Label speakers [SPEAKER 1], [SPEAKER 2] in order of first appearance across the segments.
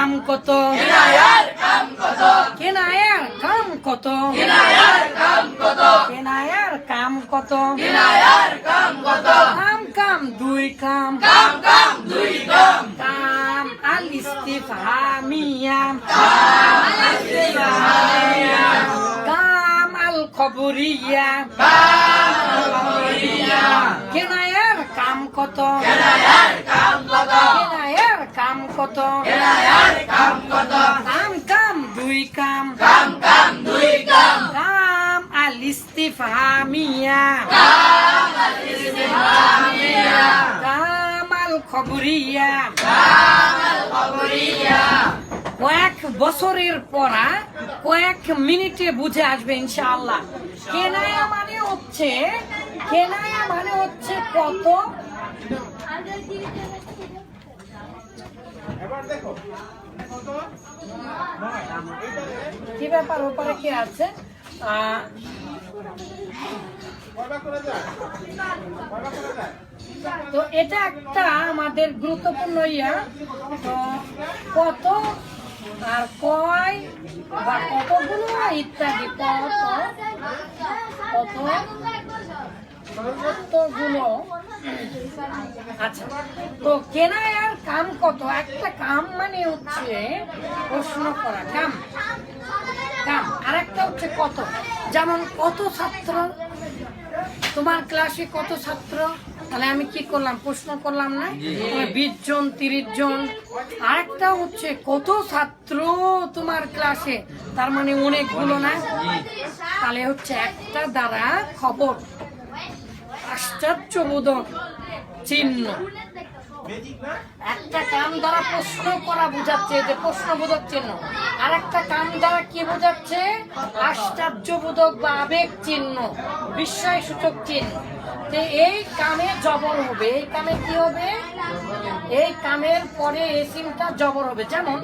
[SPEAKER 1] কাম কত?
[SPEAKER 2] কেনায়ার কাম কত?
[SPEAKER 1] কেনায়ার কাম কত?
[SPEAKER 2] কেনায়ার কাম কত?
[SPEAKER 1] কেনায়ার কাম কত?
[SPEAKER 2] কেনায়ার কাম কত?
[SPEAKER 1] কাম কাম দুই কাম।
[SPEAKER 2] কাম কাম দুই কাম।
[SPEAKER 1] কাম আল কাম আল খবরিয়া কেনায়ার কাম কত?
[SPEAKER 2] কেনায়ার কাম কত?
[SPEAKER 1] কেনায়ার কাম কত
[SPEAKER 2] কেনায়ার কাম
[SPEAKER 1] কাম কাম দুই কাম।
[SPEAKER 2] কাম কাম দুই কাম
[SPEAKER 1] কাম আল ইস্তিফহামিয়া। কাম আল খবরিয়া। কয়েক বছরের পরা কয়েক মিনিটে বুঝে আসবে ইনশাআল্লাহ। কেনায়া মানে হচ্ছে কেনায়া মানে হচ্ছে কত? কি ব্যাপার ওপরে কে আছে? তো এটা একটা আমাদের গুরুত্বপূর্ণ ইয়া। তো কত আর কয় বা কতগুলো? ইত্যাদি কত? কত? কতগুলো? আচ্ছা তো কেনায়ার কাম কত? একটা কাম মানে হচ্ছে প্রশ্ন করা কাম। কাম আর একটা হচ্ছে কত? যেমন কত ছাত্র? তোমার ক্লাসে কত ছাত্র? তাহলে আমি কি করলাম? প্রশ্ন করলাম না? বিশ জন তিরিশ জন আরেকটা হচ্ছে, কত ছাত্র তোমার ক্লাসে? তার মানে অনেকগুলো না? তাহলে হচ্ছে একটা দ্বারা খবর, আশ্চর্যবোধক চিহ্ন। একটা কাম দ্বারা প্রশ্ন করা বোঝাচ্ছে যে প্রশ্নবোধক চিহ্ন। আর একটা কাম দ্বারা কি বোঝাচ্ছে? আশ্চর্যবোধক বা আবেগ চিহ্ন বিস্ময় সূচক চিহ্ন এই কানে জবর হবে, এই কানে কি হবে? এই কামের পরে এই সিমটা জবর হবে। যেমন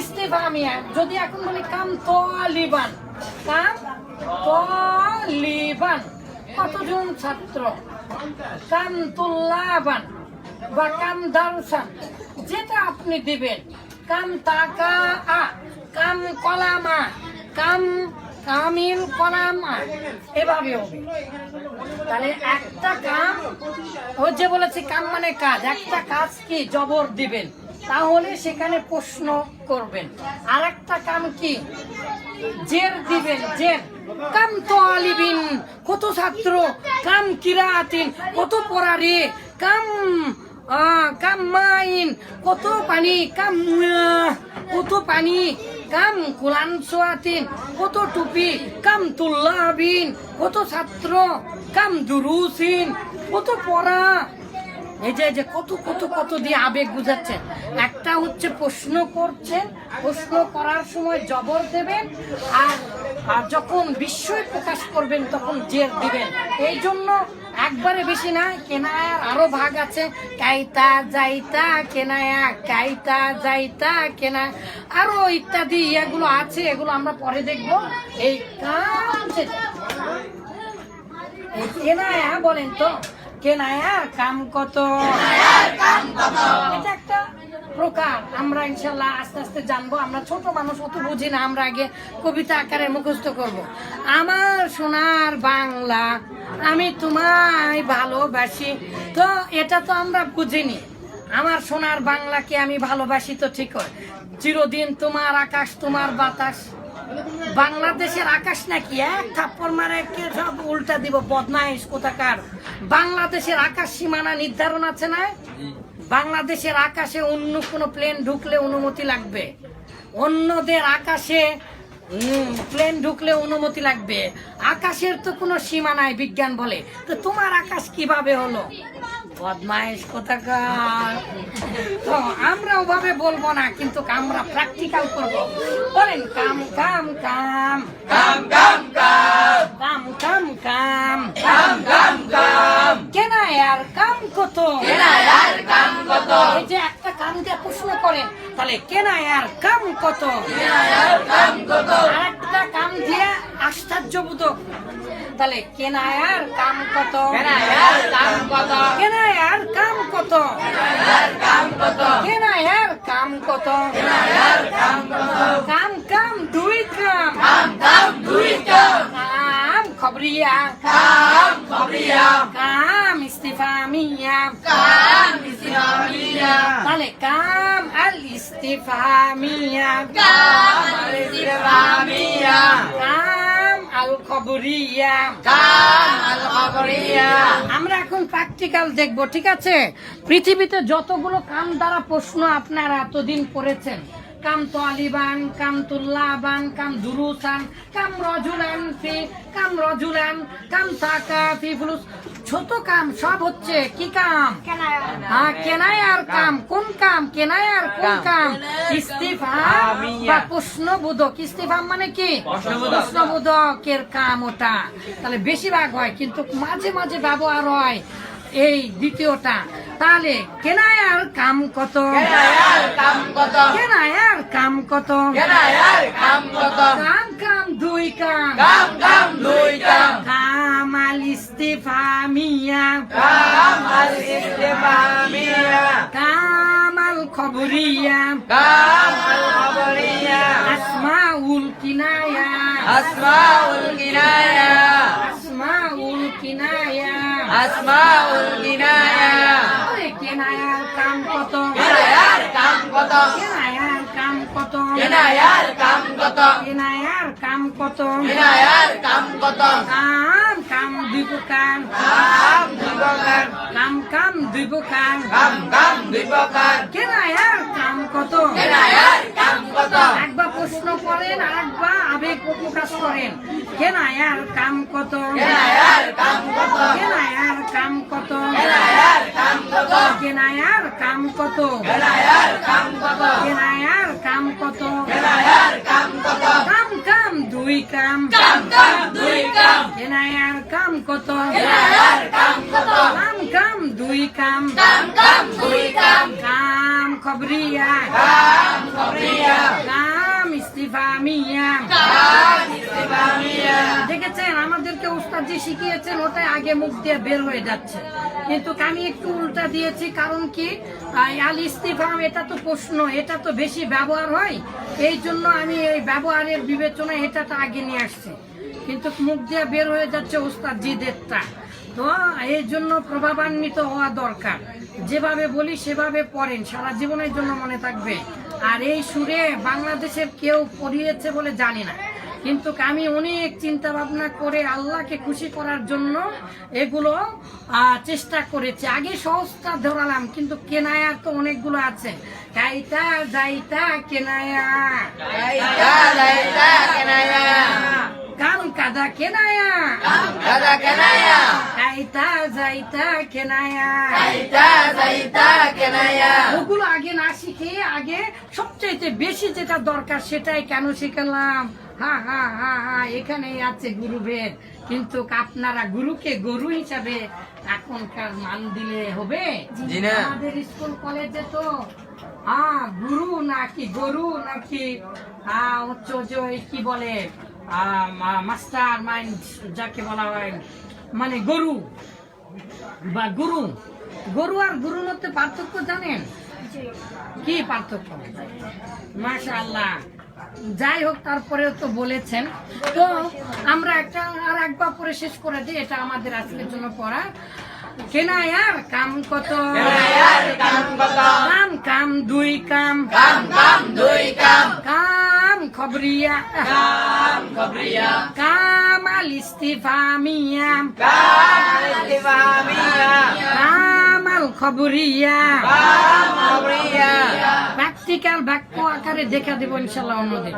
[SPEAKER 1] ইস্তিফামিয়া যদি এখন বলি কাম তলিবান কাম তলিবান কতজন ছাত্র? কাম তুল্লাবান বা কাম দারসান, যেটা আপনি দিবেন। কাম তাকা আ কাম কলামা, কাম কামিল কলামা এভাবে হবে। তাহলে একটা কাম ওই যে বলেছি কাম মানে কাজ, একটা কাজ কি? জবর দিবেন। তাহলে সেখানে প্রশ্ন করবেন। আর একটা কাম কি? জের দিবেন, জের। কাম তো আলিবিন, কত ছাত্র, কাম কিরাতিন, কত পড়ারে কাম কাম মাইন, কত পানি, কাম কত পানি কাম কুলান সোয়াতিন, কত টুপি, কাম তুল্লাবিন, কত ছাত্র, কাম দুরুসিন, কত পড়া। এই যে যে কত কত কত দিয়ে আবেগ বুঝাচ্ছেন একটা হচ্ছে প্রশ্ন করছেন প্রশ্ন করার সময় জবর দেবেন আর যখন বিস্ময় প্রকাশ করবেন, তখন জের দিবেন। এই জন্য একবারে বেশি না কেনায়ার আরও ভাগ আছে। কাইতা যাইতা, কেনায়া কাইতা যাইতা, কেনা। আরও ইত্যাদি এগুলো আছে, এগুলো আমরা পরে দেখব। এই কাম কেনায়া বলেন তো, কেনায়া কাম কত? একটা প্রকার। আমরা ইনশাল্লাহ আস্তে আস্তে জানব। আমরা ছোট মানুষ, অত বুঝি না আমরা আগে কবিতা আকারে মুখস্থ করব। আমার সোনার বাংলা আমি তোমায় ভালোবাসি। তো এটা তো আমরা বুঝিনি। আমার সোনার বাংলাকে আমি ভালোবাসি তো ঠিক চিরদিন তোমার আকাশ, তোমার বাতাস। বাংলাদেশের আকাশ নাকি এক থাপ্পড় মারে কে সব উল্টা দিব, বদমাইশ কোথাকার। বাংলাদেশের আকাশ সীমানা নির্ধারণ আছে না? বাংলাদেশের আকাশে অন্য কোনো প্লেন ঢুকলে অনুমতি লাগবে। অন্যদের আকাশে প্লেন ঢুকলে অনুমতি লাগবে। আকাশের তো কোনো সীমা নাই বিজ্ঞান বলে। তো তোমার আকাশ কীভাবে হলো? বদমাইশ কোথাকার। তো আমরা ওভাবে বলব না কিন্তু আমরা প্র্যাকটিক্যাল করব। বলেন কাম কাম কাম।
[SPEAKER 2] কাম কাম কাম।
[SPEAKER 1] কাম কাম কাম।
[SPEAKER 2] কাম কাম কাম।
[SPEAKER 1] কেনায়ার কাম কত?
[SPEAKER 2] কেনায়ার কাম কত?
[SPEAKER 1] এই যে প্রশ্ন করেন তাহলে কত
[SPEAKER 2] কেনায়ার কাম কত?
[SPEAKER 1] আরেকটা কাম দিয়ে আশ্চর্যবোধক তাহলে কেনায়ার কাম কত?
[SPEAKER 2] কেনায়ার কাম কত
[SPEAKER 1] কেনায়ার কাম কত?
[SPEAKER 2] কেনায়ার কাম কত
[SPEAKER 1] কেনায়ার কাম কত?
[SPEAKER 2] কেনায়ার আর কাম কত?
[SPEAKER 1] কাম কাম দুই কাম।
[SPEAKER 2] কাম কাম দুই কাম।
[SPEAKER 1] কাম খবরিয়া।
[SPEAKER 2] কাম খবরিয়া।
[SPEAKER 1] কাম ইস্তিফা মিয়া
[SPEAKER 2] কাম
[SPEAKER 1] তাহলে কাম আল ইস্তিফা মিয়া
[SPEAKER 2] কাম ইসলামিয়া
[SPEAKER 1] কাম আল খবরিয়া
[SPEAKER 2] কাম আল খবরিয়া
[SPEAKER 1] আমরা এখন প্র্যাকটিক্যাল দেখব ঠিক আছে? পৃথিবীতে যতগুলো কাম দ্বারা প্রশ্ন আপনারা এতদিন পড়েছেন কাম তোয়ালিবান কাম তুল্লাবান কাম দুরুসান কাম রজুলান ফি কাম রজুলান কাম তাকা ফি ফুলুস। ছোট কাম সব হচ্ছে কি কাম? হ্যাঁ কেনাই আর কাম। কোন কাম? কেনাই আর কোন কাম। ইস্তিফাম বা প্রশ্নবোধক। ইস্তিফাম মানে কি? প্রশ্নবোধকের কাম ওটা। তাহলে বেশিরভাগ হয় কিন্তু মাঝে মাঝে ব্যবহার হয় এই দ্বিতীয়টা। তাহলে কেনায়ার কাম কত?
[SPEAKER 2] কেনায়ার কাম কত?
[SPEAKER 1] কেনায়ার কাম কত?
[SPEAKER 2] কেনায়ার কাম কত?
[SPEAKER 1] কাম কাম দুই কাম।
[SPEAKER 2] কাম কাম দুই কাম।
[SPEAKER 1] কাম আল ইস্তিফামিয়া।
[SPEAKER 2] কাম আল ইসলামিয়া
[SPEAKER 1] কাম আল খবরিয়া।
[SPEAKER 2] কাম আল খবরিয়া।
[SPEAKER 1] আসমাউল কিনায়া।
[SPEAKER 2] আসমাউল কিনায়া।
[SPEAKER 1] আসমাউল কিনায়া।
[SPEAKER 2] আসমাউল কিনায়া
[SPEAKER 1] কেনায়ার কাম কত?
[SPEAKER 2] কেনায়ার কাম কত?
[SPEAKER 1] কেনায়ার কাম কত?
[SPEAKER 2] কেনায়ার কাম কত?
[SPEAKER 1] কেনায়ার কাম কত?
[SPEAKER 2] কেনায়ার কাম কত?
[SPEAKER 1] কাম কাম দুই প্রকার
[SPEAKER 2] কাম দুই প্রকার
[SPEAKER 1] কাম কাম দুই প্রকার
[SPEAKER 2] কাম কাম দুই প্রকার
[SPEAKER 1] কেনায়ার কত একবার প্রশ্ন করেন আরেকবার আবেগ প্রকাশ করেন কেনায়ার কাম কত
[SPEAKER 2] কেনায়ার কাম কত
[SPEAKER 1] কেনায়ার কাম কত
[SPEAKER 2] কেনায়ার কাম কত
[SPEAKER 1] কাম
[SPEAKER 2] কাম
[SPEAKER 1] দুই কাম কেনায়ার কাম কত
[SPEAKER 2] কাম
[SPEAKER 1] দুই কাম।
[SPEAKER 2] কাম কাম দুই কাম।
[SPEAKER 1] কাম খবরিয়া।
[SPEAKER 2] কাম খবরিয়া।
[SPEAKER 1] কাম ইস্তিফা মিয়া।
[SPEAKER 2] কাম ইসলামিয়া
[SPEAKER 1] দেখেছেন আমাদেরকে উস্তাদ যে শিখিয়েছেন ওটাই আগে মুখ দিয়ে বের হয়ে যাচ্ছে। কিন্তু আমি একটু উল্টা দিয়েছি কারণ কি? আল ইস্তিফাম এটা তো প্রশ্ন এটা তো বেশি ব্যবহার হয়। এই জন্য আমি এই ব্যবহারের বিবেচনায় এটাটা আগে নিয়ে আসছি। কিন্তু মুখ দিয়ে বের হয়ে যাচ্ছে উস্তাদ জিদেরটা তো এই জন্য প্রভাবান্বিত হওয়া দরকার। যেভাবে বলি সেভাবে পড়েন। সারা জীবনের জন্য মনে থাকবে। আর এই সুরে বাংলাদেশের কেউ পড়িয়েছে বলে জানি না। কিন্তু আমি অনেক চিন্তা ভাবনা করে আল্লাহকে খুশি করার জন্য এগুলো চেষ্টা করেছি। আগে সহজটা ধরালাম কিন্তু কেনায়া তো অনেকগুলো আছে। কাইতা যাইতা কেনায়া। কাম কাদা কেনায়া।
[SPEAKER 2] কাম কাদা কেনায়া।
[SPEAKER 1] কাইতা যাইতা কেনায়া।
[SPEAKER 2] কাইতা যাইতা কেনায়া।
[SPEAKER 1] ওগুলো আগে না শিখে আগে সবচাইতে বেশি যেটা দরকার সেটাই কেন শিখালাম? হা হা হা হা এখানেই আছে গুরুভেদ। কিন্তু আপনারা গুরুকে গরু হিসাবে এখনকার মান দিলে হবে?
[SPEAKER 2] জি না।
[SPEAKER 1] আমাদের স্কুল কলেজে তো হ্যাঁ গুরু নাকি গরু নাকি হ্যাঁ ওই কি বলে মাস্টার মাইন্ড যাকে বলা হয় মানে গরু বা গুরু। গরু আর গুরুর মধ্যে পার্থক্য জানেন? কি পার্থক্য? মাশাআল্লাহ। যাই হোক তারপরেও তো বলেছেন। তো আমরা একটা আর একবার পরে শেষ করে দিই এটা আমাদের আজকের জন্য পড়া। কেনায়ার কাম কত?
[SPEAKER 2] কেনায়ার কাম কত?
[SPEAKER 1] কাম কাম দুই কাম।
[SPEAKER 2] কাম কাম দুই خبرية
[SPEAKER 1] famia cam كام
[SPEAKER 2] famia cam
[SPEAKER 1] الاستفهامية كام الخبرية
[SPEAKER 2] كام الخبرية
[SPEAKER 1] practical বাক্য আকারে দেখা দেবো ইনশাল্লাহ অন্যদিন